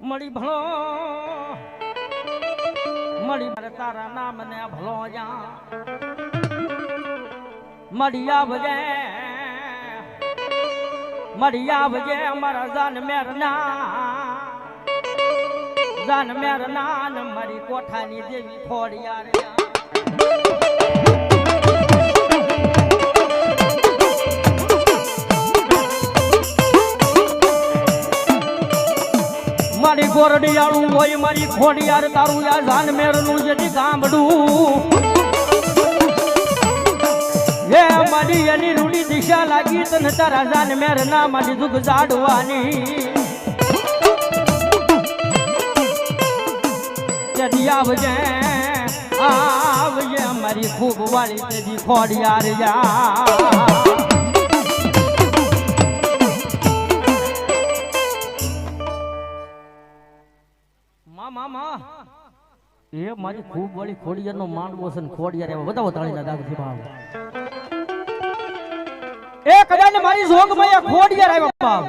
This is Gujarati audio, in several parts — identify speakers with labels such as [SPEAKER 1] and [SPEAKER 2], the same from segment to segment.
[SPEAKER 1] મળી ભણો. મળી મારે તારા નામ ને ભલો જા મળી આવજે. મળી આવજે મારા જાન મેર ના જાન મેર ના ને મારી કોઠાની દેવી ખોડિયા રે મારી ગોરડિયાળું હોય, મારી ખોડિયાર તારું યા જાન મેરનું જેથી ગામડું. હે મારી એની રૂડી દિશા લાગી તને તારા જાન મેર ના મારી દુઃખ જાડવાની. તેથી આવજે આવજે મારી ખૂબ વાળી તેથી ખોડિયાર જા. એ મારી ખૂબ વળી ખોડિયારનો માંડવો છે ને ખોડિયાર એવા બધા તાળીના દાગથી ભાવ. એ કદાચ મારી જોગમાં એ ખોડિયાર આવ્યા ભાવ.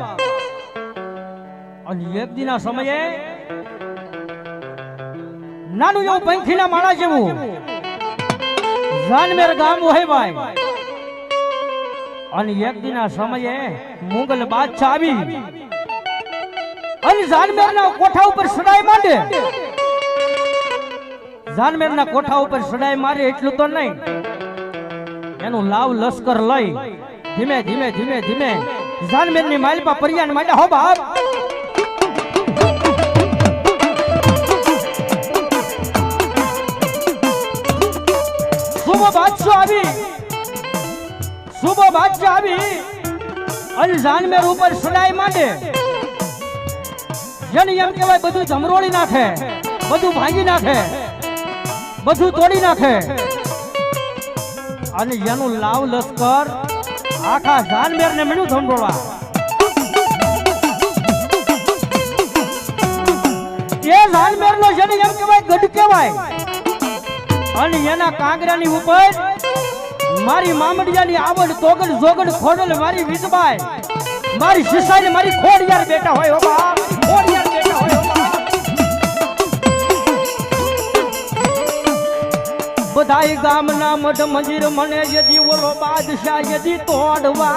[SPEAKER 1] અને એક દિના સમયે નાનું એવું પંખીના માળા જેવું જાનમેર ગામ હોય ભાઈ. અને એક દિના સમયે મુગલ બાદશાહ આવી. અને જાનમેરના કોઠા ઉપર સડાઈ માંડે. જાનમેરના કોઠા ઉપર સડાઈ મારે એટલું તો નહીં. એનું લાવ લશ્કર લઈ. ધીમે ધીમે ધીમે ધીમે. જાનમેરની માલપા પરિયાન માટે હો બાપ. શુભ બાદશાહ આવી. શુભ બાદશાહ આવી. અને જાનમેર ઉપર સડાઈ માંડે. જેને એમ કહેવાય બધું જમરોળી નાખે, બધું ભાંગી નાખે. બધું તોડી નાખે. અને એનું લાવ લશ્કર આખા જાનમેર ને મળ્યું ધંડોળા એ જાનમેર નો જેને એમ કહેવાય ગઢ કહેવાય. અને એના કાંગરાની ઉપર મારી મામડિયાની આવડ તોગડ જોગડ ખોડલ મારી વિધબાઈ મારી સિસાઈ મારી ખોડિયાર બેટા હોય હો બાપ. બધાય ગામના મઢ મંદિર મને યદી ઓલો બાદશાહ યદી તોડવા.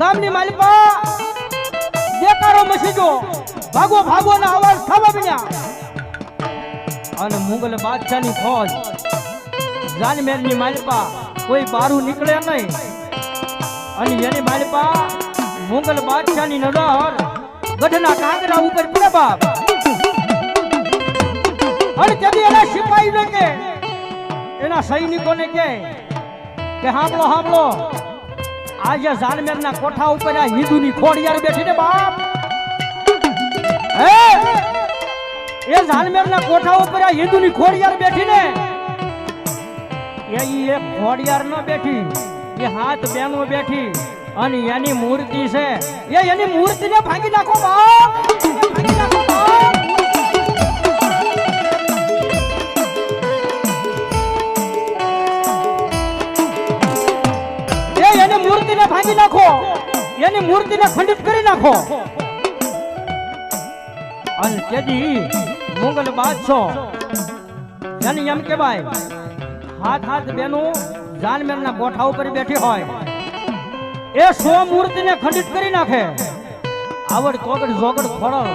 [SPEAKER 1] ગામની માલિકા દેકારો મસીજો, ભાગો ભાગો ના અવાજ થવા બન્યા અને મુગલ બાદશાહની ફોજ, જાનમેરની માલિકા, કોઈ બારું નીકળે નહીં. અને એની માલિકા મુગલ બાદશાહની નજર ગઢના કાંગરા ઉપર બાપ. અને જદી એના સિપાહીને કે, એના સૈનિકોને કે કે હાંભળો હાંભળો. આજે જાનમેરના કોઠા ઉપર આ હિન્દુની ખોડિયાર બેઠી ને બાપ. હે? એ જાનમેરના કોઠા ઉપર આ હિન્દુની ખોડિયાર બેઠી ને, એ એક ખોડિયાર ન બેઠી, એ હાથ બેનો બેઠી. અને એની મૂર્તિ છે. એ એની મૂર્તિને ભાંગી નાખો ભાગી નાખો એની મૂર્તિને ભાંગી નાખો. એની મૂર્તિને ખંડિત કરી નાખો. અને તેથી મુગલ બાદશાહ એની એમ કહેવાય, હાથ હાથ બેનું જાનમેરના ગોઠા ઉપર બેઠી હોય. એ સો મૂર્તિને ખંડિત કરી નાખે. આવડ તોગડ જોગડ ખોડલ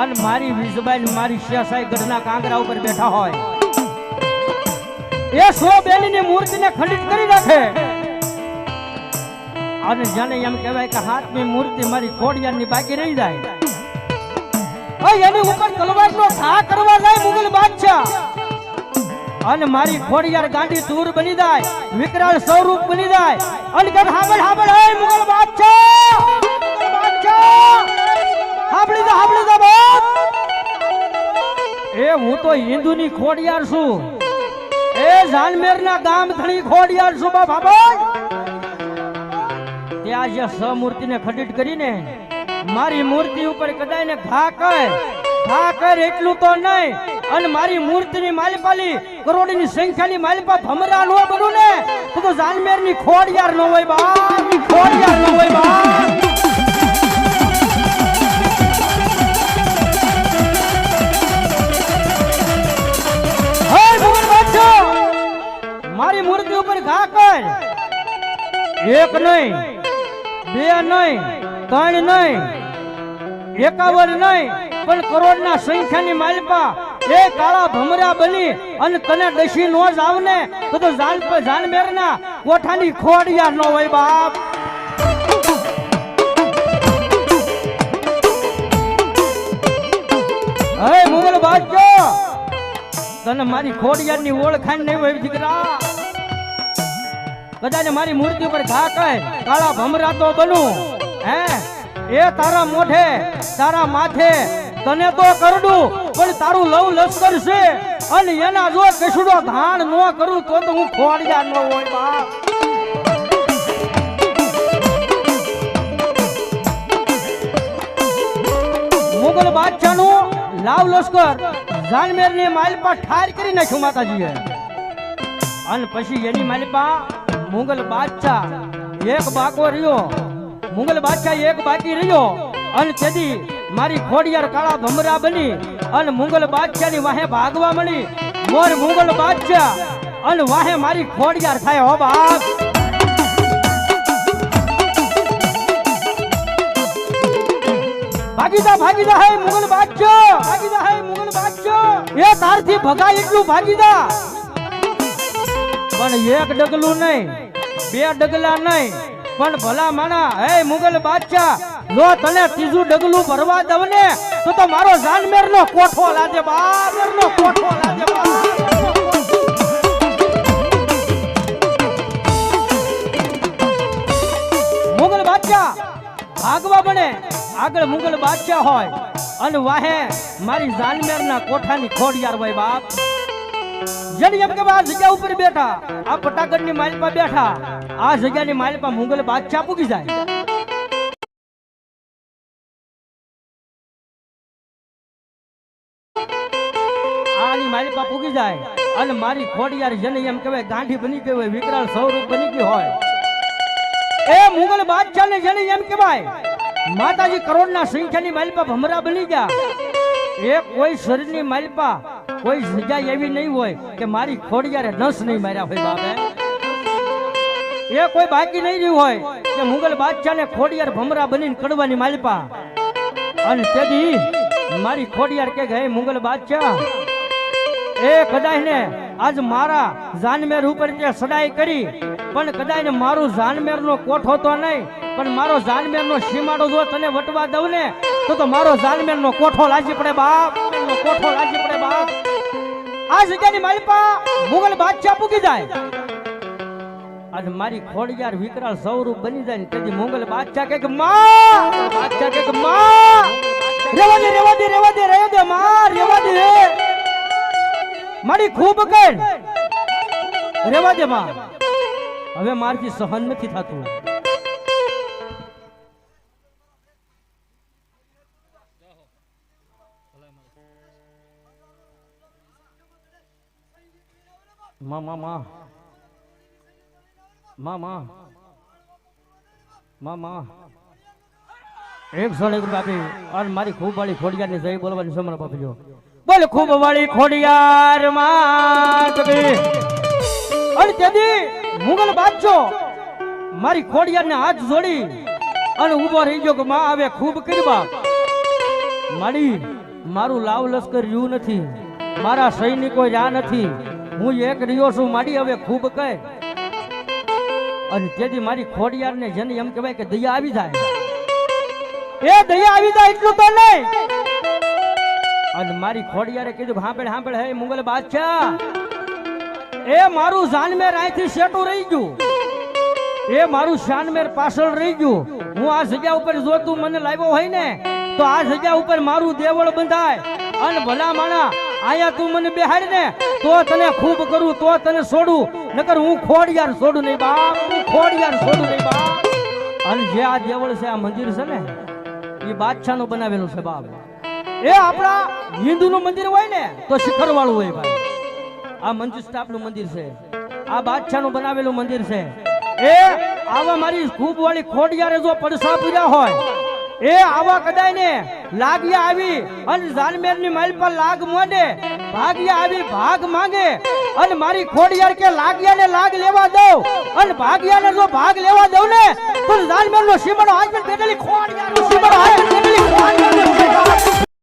[SPEAKER 1] અને મારી વિજબાઈ મારી શેસાઈ ગઢના કાંગરા ઉપર બેઠા હોય. એ સો બેલીની મૂર્તિને ખંડિત કરી નાખે. અને જેને એમ કહેવાય કે હાથની મૂર્તિ મારી ખોડિયારની બાકી રહી જાય. એની ઉપર તલવારનો ઘા કરવા જાય મુગલ બાદશાહ. અને મારી ખોડિયાર ગાંડી દૂર બની જાય, વિકરાળ સ્વરૂપ બની જાય. અને કે હાબળ હાબળ હે મુગલ બાદશાહ! હાબળી દો હાબળી દો બાપ. એ હું તો હિન્દુની ખોડિયાર છું. એ જાનમેરના ગામ ધણી ખોડિયાર છું બાપ હાબળ ત્યાં જે સમૂર્તિને ખંડિત કરીને મારી મૂર્તિ ઉપર કદાય ને ઘા કર. ઘા કર એટલું તો નહીં, અને મારી મૂર્તિની માલિપાલી કરોડની સંખ્યાની માલિપા ભમરા નો બનું ને, તો તો જાનમેરની ખોડિયાર નો હોય ખોડ યાર નો હોય બા. હે મારી મૂર્તિ ઉપર ઘા કર એક નહીં, બે નહીં, ત્રણ નહીં, એકાવન નહીં પણ કરોડના સંખ્યાની માલપા. એ કાળા ભમરા બની અને તને દસી નો જ આવને, તો તો જાન જાનમેરના કોઠાની ખોડિયા નો હોય બાપ. હે મુગલ બાજો તને મારી ખોડિયારની ઓળખાણ નહીં હોય દીકરા. કદાચ મારી મૂર્તિ ઉપર ઘા કહે, કાળા ભમરા તો બનું. હે, એ તારા મોઢે, તારા માથે તને તો કરડું, પણ તારું લવ લશ્કર છે. અને એના જો કશુડો ધાણ ન કરું તો તો હું ખોડિયા ન હોય, બાપ. મુગલ બાદશાહનું લાવ લશ્કર જાનમેરની માલપા ઠાર કરી નાખ્યું માતાજીએ. અને પછી એની માલપા મુગલ બાદશાહ એક બાકો રહ્યો. મુગલ બાદશાહ એક બાકી રહ્યો. અને તેથી મારી ખોડિયાર કાળા ભમરા બની અને મુગલ બાદશાહની વાહે ભાગવા મળી. મોર મુગલ બાદશાહ અને વાહે મારી ખોડિયાર થાય હો બાપ. ભાગીદા ભાગીદા, હે મુગલ બાદશાહ. ભાગીદા, હે મુગલ બાદશાહ. એ તારથી ભગાય એટલું ભાગીદા. પણ એક ડગલું નહીં, બે ડગલા નહીં, પણ ભલા માણા, હે મુગલ બાદશાહ. જો તને ત્રીજું ડગલું ભરવા દઉં ને, તો તો મારો જાનમેર નો કોઠો લાજે બાબર નો કોઠો લાજે મુગલ બાદશાહ ભાગવા બને. આગળ મુગલ બાદશાહ હોય. અને વાહે મારી જાનમેરના કોઠાની ખોડિયાર ભાઈ બાપ. જેની એમ કે આ જગ્યા ઉપર બેઠા, આ પટાગઢની માલપા બેઠા, આ જગ્યાની માલપા મુગલ બાદશાહ પૂગી જાય. જાય. અને મારી ખોડિયાર જેને એમ કહેવાય ગાંઠી બની ગઈ હોય, વિકરાળ સ્વરૂપ બની ગઈ હોય. એ મુગલ બાદશાહ ને જેને એમ કહેવાય, માતાજી કરોડના સંખ્યાની માલપા ભમરા બની ગયા. એ કોઈ શરીરની માલપા, કોઈ સજા એવી નહીં હોય કે મારી ખોડિયારે નસ નહીં માર્યા હોય બાબે એ કોઈ બાકી નહીં રહ્યું હોય કે મુગલ બાદશાહને ખોડિયાર ભમરા બનીને કડવાની માલપા. અને તેથી મારી ખોડિયાર કે ગઈ મુગલ બાદશાહ એ કદાચ ને આજ મારા જાનમેર ઉપર તે સડાઈ કરી, પણ કદાચ ને મારું જાનમેર નો કોઠો તો નહીં, પણ મારો જાનમેર નો સીમાડો જો તને વટવા દઉં ને, તો તો મારો જાનમેર નો કોઠો લાજી પડે બાપ કોઠો લાજી પડે બાપ. આ જગ્યાની માલિપા મુગલ બાદશાહ પૂકી જાય. આજ મારી ખોડિયાર વિકરાળ સ્વરૂપ બની જાય ને, તેથી મોગલ બાદશાહ કે, માં, બાદશાહ કે, માં, રેવા દે રેવા દે રેવા દે રેવા દે, માં, રેવા દે. મારી ખૂબ કઈ રેવા દે માં. હવે મારથી સહન નથી થતું. માં માં માં. માં માં. એક સો મારી ખૂબ વાળી ખોડિયાર ની જય બોલવાની સમર બાપી જો બોલ ખૂબ વાળી ખોડિયાર માં તેદી તેથી મુગલ બાદશાહ મારી ખોડિયાર ને હાથ જોડી અને ઊભો રહી ગયો માં આવે ખૂબ કરવા મારી મારું લાવ લશ્કર રહ્યું નથી. મારા સૈનિકો રહ્યા નથી. હું એક રહ્યો છું મારી હવે ખૂબ કહે. અને તેથી મારી ખોડિયાર ને જેને એમ કહેવાય કે દયા આવી જાય. એ દયા આવી જાય એટલું તો નહીં. અને મારી ખોડિયારે કીધું હાંભળ હાંભળ હે મુગલ બાદશાહ. એ મારું જાનમેર અહીંથી શેટું રહી ગયું. એ મારું શાનમેર પાછળ રહી ગયું. હું આ જગ્યા ઉપર જો તું મને લાવ્યો હોય ને, તો આ જગ્યા ઉપર મારું દેવળ બંધાય. અને ભલા માણા આયા તું મને બેહાડ ને, તો તને ખૂબ કરું, તો તને છોડું. નકર હું ખોડિયાર છોડું નહીં બાપ હું ખોડિયાર છોડું નહીં બાપ અને જે આ દેવળ છે, આ મંદિર છે ને, એ બાદશાહનું બનાવેલું છે બાપ. એ આપણા હિન્દુનું મંદિર હોય ને, તો શિખર વાળું હોય ભાઈ. આ મંજુ સ્ટાફનું મંદિર છે. આ બાદશાહનું બનાવેલું મંદિર છે. એ આવા મારી ખૂબ વાળી ખોડિયારે જો પડસા પૂર્યા હોય, એ આવા કદાય ને લાગ્યા આવી અને જાનમેરની માઇલ પર લાગ મોડે, ભાગ્યા આવી ભાગ માંગે અને મારી ખોડિયાર કે લાગ્યા ને લાગ લેવા દઉં અને ભાગ્યા ને જો ભાગ લેવા દઉં ને, તો જાનમેર નો સીમણો હાથ બેઠેલી ખોડિયાર નો સીમણો હાથ બેઠેલી ખોડિયાર